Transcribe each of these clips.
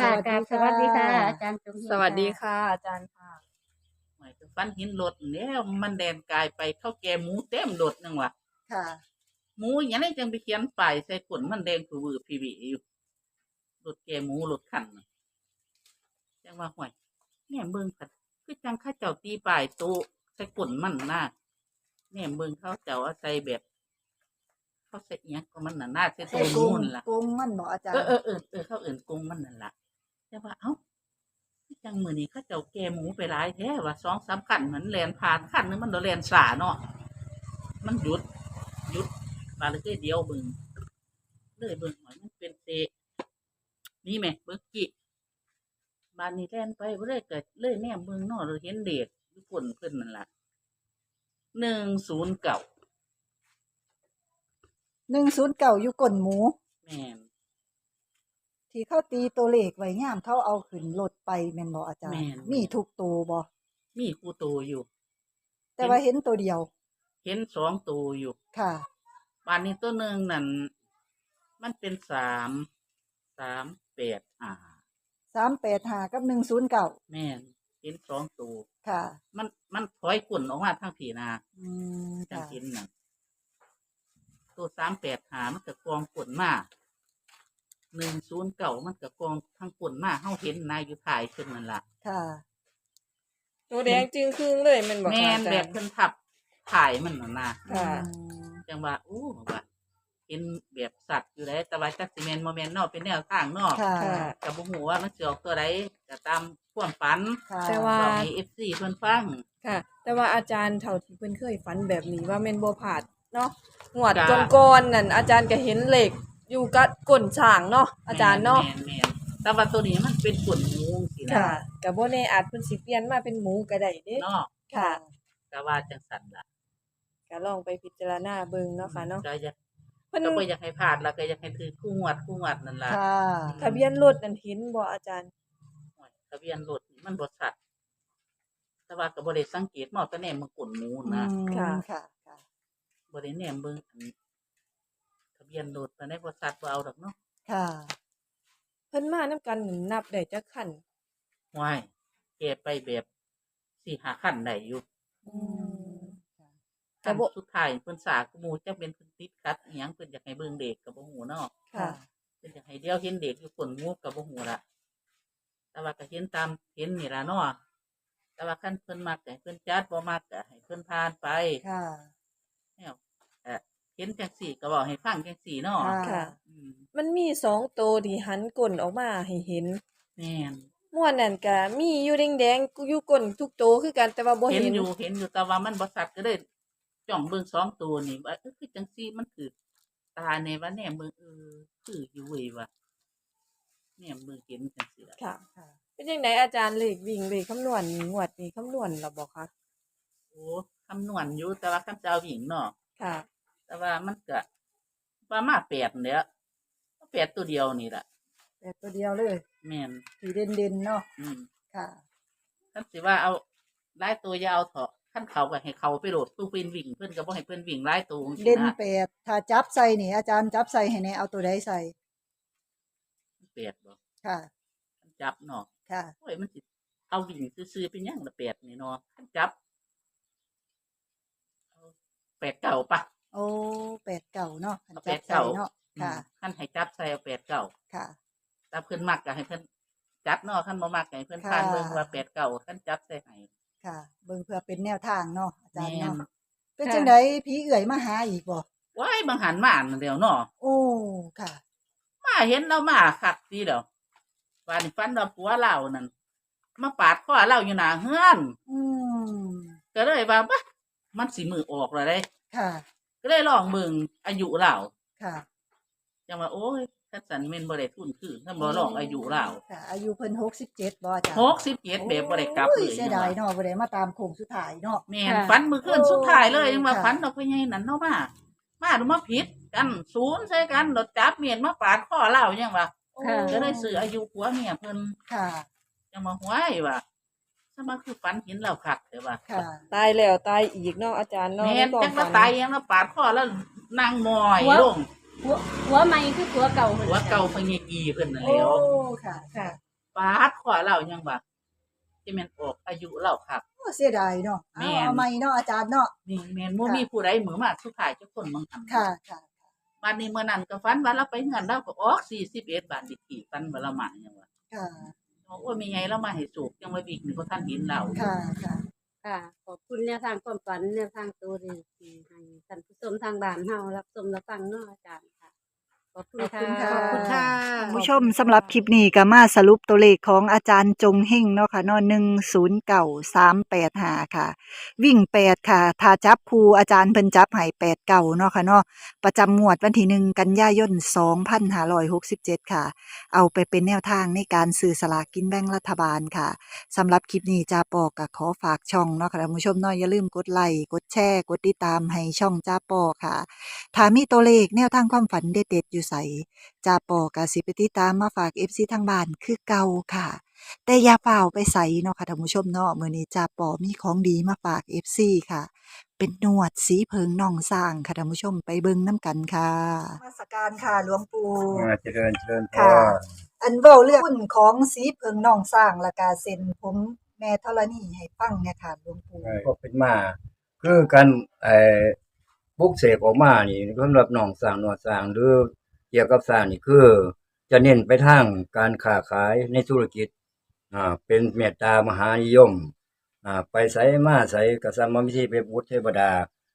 ค่ะสวัสดีกราบสค่ะวัสดีค่ะ อาจารย์จงเฮงสวัสดีค่ะ อาจารย์ค่ะหมายถึงฟันหินรถแล้วมันแดนกายไปเท่าแก่หมูเต็มรถนึงว่ะค่ะ หมูอย่างนี้จังไปเขียนป้ายใส่ขนมันแดงผือบือพีบีอยู่รถแก่หมูรถขันน่ะจังว่าห่วยแง่เบิ่งผัดคือจังเข้าเจ้าตีป้ายโตะใส่ขนมันน่าแง่เบิ่งเขาเจ้าเอาใส่แบบ เขาใส่เอียงก็มันน่ะน่าใส่ตัใส่วกรุมูงนล่ะกรุงมันบ่อาจารเอย์อเออเออเออเขาเอื่นกงมันนั่นล่ะ แต่ว่าเอ้าจังมือนี้เขาเจ้าแกหมูไปหลายแท้ว่าสองสามขันเหมือนแลนผ่านขันนึงมันโดนแลนสาเนาะมันหยุดหยุดมาเลยเดียวเบึงเลยเบึงหน่อยมันเป็นเตะนี่ไหมเบิกกี้บานนี้แล่นไปบ่เลยเกิดเลยแนมเบิ่งเนอเราเห็นเด็กทุกคนเพิ่นนั่นล่ะหนึ่งศูนย์เก่าหนึ่งศูนย์เก่าอยู่ก้นหมู แม่น ที่เขาตีตัวเลขไว้งามเขาเอาขึ้นรถไปแม่นบ่อาจารย์ แม่น มีทุกตัวบ่มีครูโตอยู่ แต่ว่าเห็นตัวเดียวเห็นสองตัวอยู่ค่ะบานนี้ตัวหนึ่งนั่นมันเป็นสามสามแปดอ่า สามแปดหากับหนึ่งศูนย์เก่าแม่นเห็นสองตัวค่ะมันมันถอยกุ่นออกมาทางผีนาอืมจังค่ะเห็นนั่นตัวสามแปดหามันก็กองกุ่นมา หนึ่งศูนย์เก่ามันก็กองทางกุ่นมาเฮาเห็นนายอยู่ถ่ายขึ้นนั่นล่ะค่ะ ตัวแดงจึงครึ่งเลยแมันบอกแม่ค่ะนอาแบจารบย์เพิ่นทับถ่ายมันน่ะนะค่ะอืมจังว่าอู้ว่าเห็นแบบสัตว์อยู่ได้แต่ว่าจักสิแมนโมเมนต์นอกเป็นแนวทางนอกค่ะ ค่ะกับบุหูว่ามันสิออกตัวใดก็ตามความฝันค่ะแต่ว่า บอกให้เอฟซีเพิ่นฟัง ค่ะ แต่ว่าอาจารย์เท่าที่เพิ่นเคยฝันแบบนี้ว่าแม่นบ่ผาดเนาะหวดจ้ะ ก่อนๆนั่นอาจารย์ก็เห็นเหล็ก อยู่กับก้นช้างเนาะอาจารย์เนาะแม่แม่นแต่ว่าตัวนี้มันเป็นขนงูสินะค่ะก็บ่แน่อาจเพิ่นสิเปลี่ยนมาเป็นหมูก็ได้เด้เนาะค่ะก็ว่าจังสันล่ะก็ลองไปพิจารณาเบิ่งเนาะค่ะเนาะก็อยากเพิ่นก็บ่อยากให้พลาดแล้วก็อยากให้ถือคู่งวดคู่งวดนั่นล่ะค่ะทะเบียนรถนั่นเห็นบ่อาจารย์ทะเบียนรถนี่มันบ่ชัดแต่ว่าก็บ่ได้สังเกตเนาะแต่แนมมันขนงูนะอืมค่ะค่ะค่ะบ่ได้แนมเบิ่งอันทะ เบียนรถปานใดบ่ชัดบ่เอาดอกเนาะค่ะ เพิ่นมานํกันนับได้จักคันว้ายแกไปแบบ4 5คันได้อยู่อืมแต่คันบ่ สุดท้ายเพิ่นสากหมู่จักเป็นเพิ่นติดขัดอีหยังเพิ่นอยากให้เบิ่งเด็กก็บ่ฮู้เนาะค่ะ เพิ่นอยากให้เดียวเห็นเด็กอยู่คนงูกับบ่ฮู้ละแต่ว่าก็เห็นตามเห็นนี่ล่ะเนาะแต่ว่าคันเพิ่นมักก็ให้เพิ่นจัดบ่มักก็ให้เพิ่นผ่านไป ค่ะแล้วเอ่อ เห็นจังสี่ก็บอกให้ฟังจังสี่เนาะค่ะ อืมมันมีสองตัวที่หันก้นออกมาให้เห็นแม่นม่วนนั่นก็มีอยู่แดงๆอยู่ก้นทุกตัวคือกันแต่ว่าบ่เห็นเห็นอยู่เห็นอยู่แต่ว่ามันบ่ชัดก็เลยจ้องเบิ่งสองตัวนี่ว่าเออคือจังสี่มันคือตาในว่าแหนมเบิ่งเออคืออยู่เว้ยว่ะแหนมเบิ่งเห็นจังสี่ล่ะค่ะ ค่ะ เป็นจังไดอาจารย์เลขวิ่งเลขคำนวณนี่งวดนี่คำนวณแล้วบ่คะโอ้คำนวณอยู่แต่ว่าคำเจ้าหญิงเนาะค่ะ แต่ว่ามันก็ประมาณแปดเนี่ยแปดตัวเดียวนี่แหละแต่ตัวเดียวเลยแม่นสีเด่นเด่นๆเนาะอืมค่ะท่านสิว่าเอาไล่ตัวยาวเถอะขั้นเขาก็ให้เขาไปโหลดตู้เพิ่นวิ่งเพิ่นก็บ่ให้เพิ่นวิ่งไล่ตัวจังซี้เด่นนะแปดถ้าจับใส่นี่อาจารย์จับใส่ให้แน่เอาตัวใดใส่แปดบ่ค่ะขั้นจับเนาะค่ะโอ้ยมันสิเอาวิ่งซื่อๆเป็นหยังละแปดนี่เนาะขั้นจับเอาแปดเก่าปะ โอ้แปดเก่าเนาะเอาจัแปบดใส่เก่าเนาะค่ะอืมขั้นให้จับใส่เอาแปดเก่าค่ะถ้าเพิ่นมักก็ให้เพิ่นจัดเนาะขั้นบ่มักก็ให้เพิ่นค่ะผ่านเบิ่งว่าแปดเก่าขั้นจับใส่ให้ค่ะ เบิ่งเพื่อเป็นแนวทางเนาะอาจารย์แม่นเนาะเป็นจังไดผีเอื่อยมาหาอีกบ่ว้ายบางหันมาอันเดียวเนาะโอ้ค่ะ มาเห็นเรามาคักทีเดียวว่านี่ฟันเราผัวเรานั่นมาปาดคอเราอยู่หน้าเฮือนอืมก็เลยว่าบะมันสิมือออกแล้วเด้ค่ะ ก็เลยลองเบิ่งอายุเราค่ะ จังว่าโอ้ยถ้าสันแม่นบ่ได้ทุนคือถ้าบ่ลองอายุเราค่ะ อายุเพิ่น67บ่อาจารย์67แบบบ่ได้กลับโอ้เลยเสียดายเนาะบ่ได้มาตามโค้งสุดท้ายเนาะ แม่นค่ะฟันมือขึ้นสุดท้ายเลยยังว่าค่ะฟันดอกไปใหญ่นั่นเนาะมามาดูมาผิดกันศูนย์ใส่กันรถจับเมียนมาปาดคอเรายังว่าค่ะ ก็เลยซื้ออายุผัวเมียเพิ่นค่ะ ยังมาห้วยว่า สมาคือฝันเห็นเราคักเด้อว่าค่ะ ตายแล้วตายอีกเนาะอาจารย์เนาะแม่นในควจังว่าฝันตายยังแล้วปาดคอแล้วนั่งมอยหัว ลงหัวหัวใหม่คือหัวเก่าหมดหัวเก่าเพิ่นยีกีเพิ่นนั่นแหโอ้ล้วค่ะค่ะปาดคอเรายังว่าที่แม่นออกอายุเราครับโอ้เสียดายเนาะแม่เอานเอาใหม่เนาะอาจารย์เนาะนี่แม่นบ่ค่ะมีผู้ใดมือมาสุดท้ายเจ้าคนเมืองทำค่ะค่ะ บัดนี้เมื่อนั้นก็ฝันว่าเราไปเงินเราก็ออก41บาทดิทีฝันว่าเรามาหยังว่าค่ะ โอ้ยมีไงเรามาให้สูกยังว่าวิกนี่บ่ทันเห็นเราค่ะค่ะ ค่ะ ขอบคุณแนวทางความฝันแนวทางตัวเลขที่ให้ท่านผู้ชมทางบ้านเฮารับชมรับฟังเนาะอาจารย์ค่ะ ขอบคุณขอบคุณค่ะค่ะขอบคุณค่ะท่านผู้ชมสำหรับคลิปนี้ก็มาสรุปตัวเลขของอาจารย์จงเฮงเนาะค่ะเนาะหนึ่งศูนย์เก่าสามแปดหาค่ะ วิ่งแปดค่ะถ้าจับครูอาจารย์เพิ่นจับให้แปดเก่าเนาะค่ะเนาะประจำงวดวันที่หนึ่งกันยายนสองพันห้าร้อยหกสิบเจ็ดค่ะ เอาไปเป็นแนวทางในการซื้อสลากกินแบ่งรัฐบาลค่ะสำหรับคลิปนี้จาปอก็ขอฝากช่องเนาะค่ะท่านผู้ชมเนาะอย่าลืมกดไลค์กดแชร์กดติดตามให้ช่องจาปอค่ะถ้ามีตัวเลขแนวทางความฝันเด็ดๆอยู่ใสจาปอกาสิไปติดตามมาฝาก FC ทางบ้านคือเก่าค่ะ แต่อย่าเปล่าไปใส่เนาะค่ะท่านผู้ชมเนาะมื้อนี้จาปอมีของดีมาฝาก FC ค่ะ เป็นหนวดสีเพิงน่องสร้างค่ะท่านผู้ชมไปเบิ่งน้ำกันค่ะมาสการค่ะหลวงปู่อ่าเจริญเจริญพค่ะรอันเว้าเรื่องหุ้นของสีเพิงน่องสร้างและกาเซ็นผมแม่ธรณีให้ฟังเนี่ยค่ะหลวงปู่ก็เป็นมาคือการไอ้ปลุกเสกออกมานี่สำหรับน้องสร้างหนวดสร้างหรือ เกี่ยวกับสร้างนี่คือ จะเน้นไปทางการค้าขายในธุรกิจอ่าเป็นเมตตามหานิยมอ่าไปใส่มาใส่กริย์มิธีไปบูชเทวดา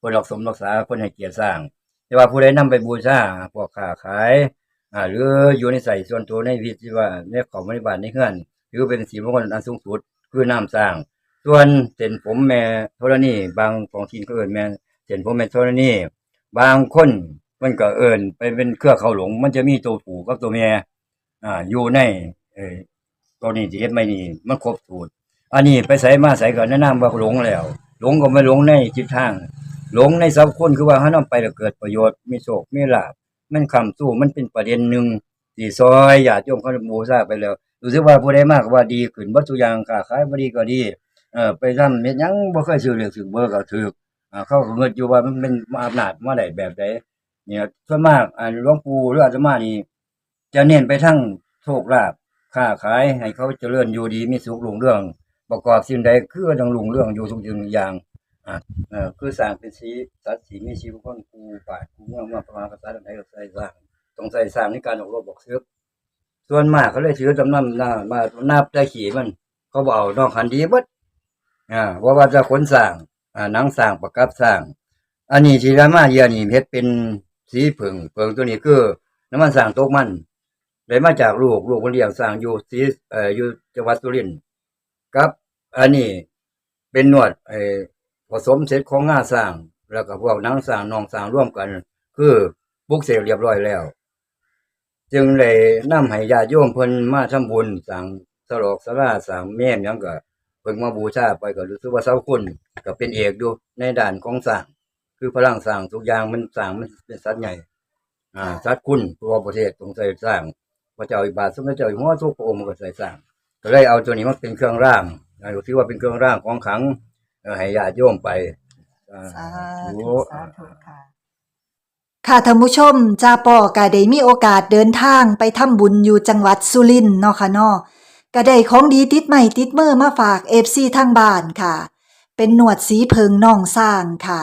คนรักสมรักษาคนให้เกียรติสร้าง แต่ว่าผู้ใดนำไปบูชาพวกค้าขายอ่าหรืออยู่ในใส่ส่วนตัวในวิธีว่าในของบริบาลในเฮือนหรือเป็นสีมงคลอันสูงสุดคือน้ำสร้าง ส่วนเส้นผมแม่ธรณีบางของทีนก็เอินแม่เส้นผมแม่ธรณีบางคน มันก็เอินไปเป็นเครือเขาหลง มันจะมีตัวผู้กับตัวแม่อ่าอยู่ในเออตัวนี้ที่เฮ็ดไม่นี่มันครบสูตร อันนี้ไปใส่มาใส่ก็แนะนำว่าหลงแล้ว หลงก็ไม่หลงในจิตทาง หลงในสัพคนคือว่าถ้านำไปแล้วเกิดประโยชน์มีโชคมีลาภมันคำสู้มันเป็นประเด็นหนึ่งที่ซอยญาติโยมเขาบูชาไปแล้วรู้สึกว่าผู้ใดมากว่าดีขึ้นวัตถุอย่างค้าขายบ่ดีก็ดีเออไปทำเม็ดยังบ่เคยซื้อเลือกซื้อเบอร์ก็ถูกอ่าเขาก็เงินอยู่ว่ามันเป็นอำนาจมาได้แบบใด เนี่ยส่วนมากอ่าหลวงปู่หรืออาตมานี่จะเน้นไปทั้งโชคลาภค้าขายให้เขาเจริญอยู่ดีมีสุขรุ่งเรื่อง ประกอบสิ่งใดคือต้องรุ่งเรื่องอยู่ทุกสิ่งทุกอย่างอ่าเออคือสร้างเป็นสีสัตว์สีมีชีวิตคนกูป่ากูเมืองมาประมาณภาษาใดก็ใส่สร้างต้องใส่สร้างในการออกรบบอกซื้อส่วนมากเขาเลยถือจำนำหน้ามานับได้ขี่มัน เขาบอกเอานอกคันดีบดอ่าว่าว่าจะขนสร้างอ่านังสร้างประกับสร้าง อันนี้ที่รามาเยียนี่เฮ็ดเป็น สีผึ่งเผึ่งตัวนี้คือน้ำมันสร้างตกมันได้มาจากลูกลูกคนเลี้ยงสร้างอยู่สีเอ่ออยู่จังหวัดสุรินทร์ครับ อันนี้เป็นหนวดเอ่อผสมเสร็จของงาสร้าง แล้วก็พวกนังสร้างนองสร้างร่วมกัน คือปลุกเสกเรียบร้อยแล้ว จึงเลยนำให้ญาติโยมเพิ่นมาทำบุญสร้างสลอกสลาสร้างแม่นหยังก็เพิ่งมาบูชาไปก็รู้สึกว่าเสาคุณก็เป็นเอกอยู่ในด้านของสร้าง คือพลังสร้างทุกอย่างมันสร้างมันเป็นสัตว์ใหญ่ อ่าสัตว์คุณตัวประเทศต้องใส่สร้างพระเจ้าอิบาทสมเด็จเจ้าอยู่หัวทุกพระองค์มันก็ใส่สร้าง ก็เลยเอาตัวนี้มาเป็นเครื่องร่างอ่าถือว่าเป็นเครื่องร่างของขลังเอ่อให้ญาติโยมไปอ่าสาธุธุสาธุค่ะค่ะท่านผู้ชมจาปอกะได้มีโอกาสเดินทางไปทำบุญอยู่จังหวัดสุรินทร์เนาะค่ะเนาะก็ได้ของดีติดใหม่ติดมือมาฝาก FC ทางบ้านค่ะ เป็นหนวดสีเพิงน่องสร้างค่ะ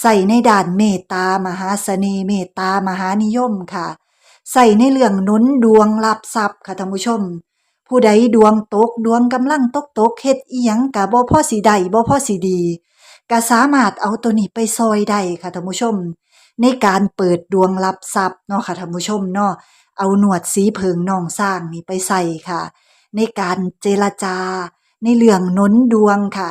ใส่ในด่านเมตตามหาเสน่ห์เมตตามหานิยมค่ะ ใส่ในเรื่องนุนดวงรับทรัพย์ค่ะท่านผู้ชม ผู้ใดดวงตกดวงกำลังตกตกเฮ็ดอีหยังก็บ่พอสิได้บ่พอสิดีก็สามารถเอาตัวนี้ไปซอยได้ค่ะท่านผู้ชม ในการเปิดดวงรับทรัพย์เนาะค่ะท่านผู้ชมเนาะเอาหนวดสีเพิงน้องสร้างนี่ไปใส่ค่ะ ในการเจรจา ในเรื่องนุนดวงค่ะ